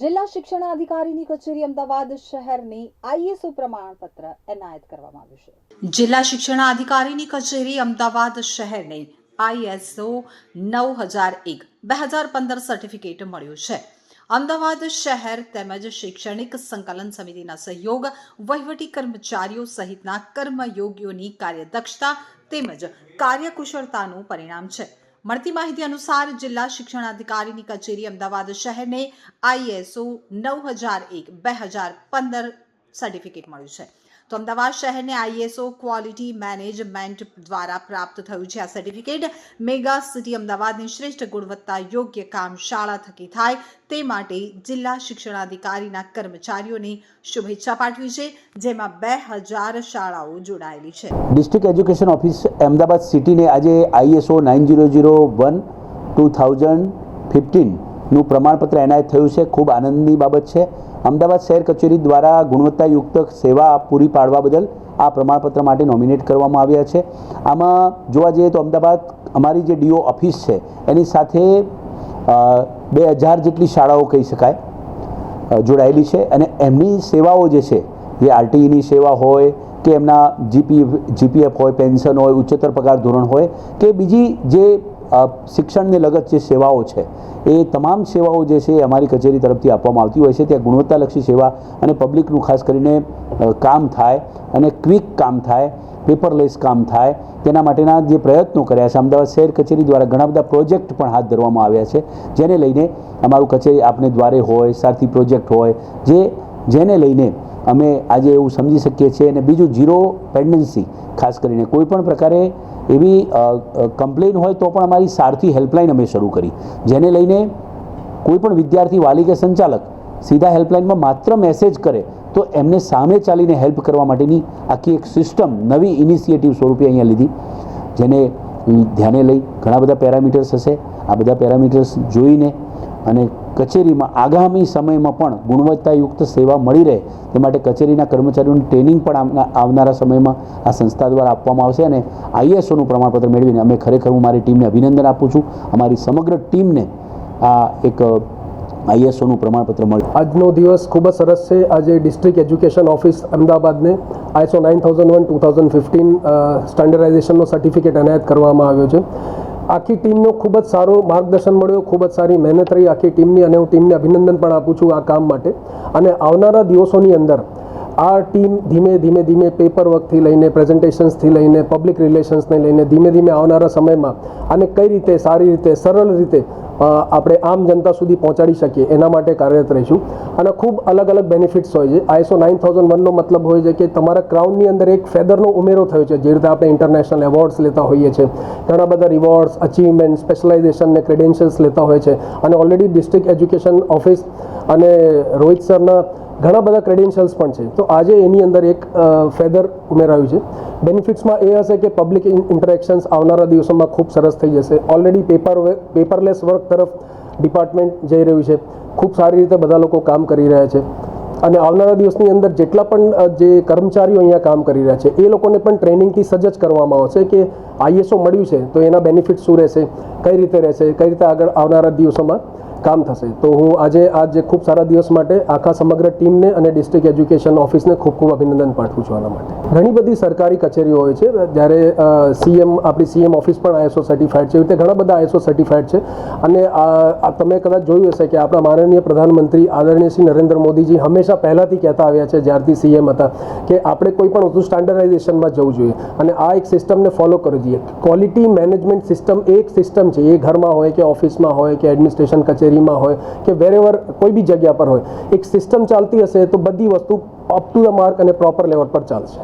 જિલ્લા શિક્ષણાધિકારીની કચેરી અમદાવાદ શહેરની આઈએસઓ પ્રમાણપત્ર એનાયત કરવામાં આવ્યું છે. જિલ્લા શિક્ષણાધિકારીની કચેરી અમદાવાદ શહેરને આઈએસઓ નવ હજાર એક, બે હજાર પંદર સર્ટિફિકેટ મળ્યું છે. અમદાવાદ શહેર તેમજ શૈક્ષણિક સંકલન સમિતિના સહયોગ, વહીવટી કર્મચારીઓ સહિતના કર્મયોગીઓની કાર્યદક્ષતા તેમજ કાર્યકુશળતાનું પરિણામ છે. મળતી માહિતી અનુસાર જિલ્લા શિક્ષણાધિકારીની કચેરી અમદાવાદ શહેરને આઈએસઓ નવ હજાર એક બે હજાર પંદર સર્ટિફિકેટ મળ્યું છે. તો અમદાવાદ શહેરને આઈએસઓ ક્વોલિટી મેનેજમેન્ટ દ્વારા પ્રાપ્ત થયું છે. આ સર્ટિફિકેટ મેગા સિટી અમદાવાદની શ્રેષ્ઠ ગુણવત્તા યોગ્ય કામ શાળા થકી થાય તે માટે જિલ્લા શિક્ષણાધિકારીના કર્મચારીઓને શુભેચ્છા પાઠવી છે, જેમાં બે હજાર શાળાઓ જોડાયેલી છે. ડિસ્ટ્રિક્ટ એજ્યુકેશન ઓફિસ અમદાવાદ સિટીને આજે ISO nine zero zero one two thousand ફિફ્ટીનનું પ્રમાણપત્ર એનાયત થયું છે. ખૂબ આનંદની બાબત છે. અમદાવાદ શહેર કચેરી દ્વારા ગુણવત્તાયુક્ત સેવા પૂરી પાડવા બદલ આ પ્રમાણપત્ર માટે નોમિનેટ કરવામાં આવ્યા છે. આમાં જોવા જઈએ તો અમદાવાદ અમારી જે ડીઓ ઓફિસ છે, એની સાથે બે હજાર જેટલી શાળાઓ કહી શકાય જોડાયેલી છે અને એમની સેવાઓ જે છે, જે આરટીઈની સેવા હોય કે એમના જીપી, જીપીએફ હોય, પેન્શન હોય, ઉચ્ચતર પગાર ધોરણ હોય કે બીજી જે શિક્ષણને લગત જે સેવાઓ છે, એ તમામ સેવાઓ જે છે અમારી કચેરી તરફથી આપવામાં આવતી હોય છે. ત્યાં ગુણવત્તાલક્ષી સેવા અને પબ્લિકનું ખાસ કરીને કામ થાય અને ક્વિક કામ થાય, પેપરલેસ કામ થાય, તેના માટેના જે પ્રયત્નો કર્યા છે. અમદાવાદ શહેર કચેરી દ્વારા ઘણા બધા પ્રોજેક્ટ પણ હાથ ધરવામાં આવ્યા છે, જેને લઈને અમારું કચેરી આપને દ્વારે હોય, સારથી પ્રોજેક્ટ હોય, જે, જેને લઈને અમે આજે એવું સમજી શકીએ છીએ. અને બીજું ઝીરો પેન્ડન્સી ખાસ કરીને કોઈ પણ પ્રકારે એવી કમ્પ્લેન હોય તો પણ અમારી સારથી હેલ્પલાઇન અમે શરૂ કરી. જેને લઈને કોઈ પણ વિદ્યાર્થી વાલી કે સંચાલક સીધા હેલ્પલાઇનમાં માત્ર મેસેજ કરે, તો એમને સામે ચાલીને હેલ્પ કરવા માટેની આખી એક સિસ્ટમ નવી ઇનિશિયેટિવ સ્વરૂપે અહીંયા લીધી. જેને ધ્યાને લઈ ઘણા બધા પેરામીટર્સ હશે. આ બધા પેરામીટર્સ જોઈને અને કચેરીમાં આગામી સમયમાં પણ ગુણવત્તાયુક્ત સેવા મળી રહે તે માટે કચેરીના કર્મચારીઓની ટ્રેનિંગ પણ આવનારા સમયમાં આ સંસ્થા દ્વારા આપવામાં આવશે અને આઈએસઓનું પ્રમાણપત્ર મેળવીને અમે ખરેખર હું મારી ટીમને અભિનંદન આપું છું. અમારી સમગ્ર ટીમને આ એક આઈએસઓનું પ્રમાણપત્ર મળ્યું આજનો દિવસ ખૂબ જ સરસ છે. આજે ડિસ્ટ્રિક્ટ એજ્યુકેશન ઓફિસ અમદાવાદને ISO nine thousand one, two thousand fifteen સ્ટાન્ડર્ડાઇઝેશનનો certificate એનાયત કરવામાં આવ્યો છે. આખી ટીમનો ખૂબ જ સારો માર્ગદર્શન મળ્યું, ખૂબ જ સારી મહેનત રહી આખી ટીમની અને હું ટીમને અભિનંદન પણ આપું છું આ કામ માટે. અને આવનારા દિવસોની અંદર આ ટીમ ધીમે ધીમે ધીમે પેપર વર્કથી લઈને પ્રેઝન્ટેશન્સથી લઈને પબ્લિક રિલેશન્સને લઈને ધીમે ધીમે આવનારા સમયમાં આને કઈ રીતે સારી રીતે, સરળ રીતે આપણે આમ જનતા સુધી પહોંચાડી શકીએ, એના માટે કાર્યરત રહીશું. અને ખૂબ અલગ અલગ બેનિફિટ્સ હોય છે. આઈસો નાઇન થાઉઝન્ડ વનનો મતલબ હોય છે કે તમારા ક્રાઉનની અંદર એક ફેદરનો ઉમેરો થયો છે, જે રીતે આપણે ઇન્ટરનેશનલ એવોર્ડ્સ લેતા હોઈએ છીએ ઘણા બધા રિવોર્ડ્સ અચીવમેન્ટ સ્પેશલાઇઝેશન ને ક્રેડેન્શિયલ્સ લેતા હોય છે. અને ઓલરેડી ડિસ્ટ્રિક્ટ એજ્યુકેશન ઓફિસ અને રોહિત સરના ઘણા બધા ક્રેડેન્શિયલ્સ પણ છે. તો આજે એની અંદર એક ફેદર ઉમેરાયું છે. બેનિફિટ્સમાં એ હશે કે પબ્લિક ઇન્ટરેક્શન્સ આવનારા દિવસોમાં ખૂબ સરસ થઈ જશે. ઓલરેડી પેપર પેપરલેસ વર્ક તરફ ડિપાર્ટમેન્ટ જઈ રહ્યું છે. ખૂબ સારી રીતે બધા લોકો કામ કરી રહ્યા છે. અને આવનારા દિવસની અંદર જેટલા પણ જે કર્મચારીઓ અહીંયા કામ કરી રહ્યા છે, એ લોકોને પણ ટ્રેનિંગથી સજ્જ કરવામાં આવશે કે આઈએસઓ મળ્યું છે, તો એના બેનિફિટ શું રહેશે, કઈ રીતે રહેશે, કઈ રીતે આગળ આવનારા દિવસોમાં કામ થશે. તો હું આજે આ જે ખૂબ સારા દિવસ માટે આખા સમગ્ર ટીમને અને ડિસ્ટ્રિક્ટ એજ્યુકેશન ઓફિસને ખૂબ ખૂબ અભિનંદન પાઠવું છું આના માટે. ઘણી બધી સરકારી કચેરીઓ હોય છે, જ્યારે સીએમ, આપણી સીએમ ઓફિસ પણ આઈએસઓ સર્ટિફાઈડ છે, એવી રીતે ઘણા બધા આઈએસઓ સર્ટિફાઈડ છે. અને આ તમે કદાચ જોયું હશે કે આપણા માનનીય પ્રધાનમંત્રી આદરણીય શ્રી નરેન્દ્ર મોદીજી હંમેશા પહેલાંથી કહેતા આવ્યા છે, જ્યારથી સીએમ હતા, કે આપણે કોઈ પણ વધુ સ્ટાન્ડર્ડાઇઝેશનમાં જવું જોઈએ. અને આ એક સિસ્ટમને ફોલો કરવી જોઈએ. ક્વોલિટી મેનેજમેન્ટ સિસ્ટમ એક સિસ્ટમ છે. એ ઘરમાં હોય કે ઓફિસમાં હોય કે એડમિનિસ્ટ્રેશન કચેરીમાં હોય કે વેરેવર કોઈ બી જગ્યા પર હોય, એક સિસ્ટમ ચાલતી હશે તો બધી વસ્તુ અપ ટુ ધ માર્ક અને પ્રોપર લેવલ પર ચાલશે.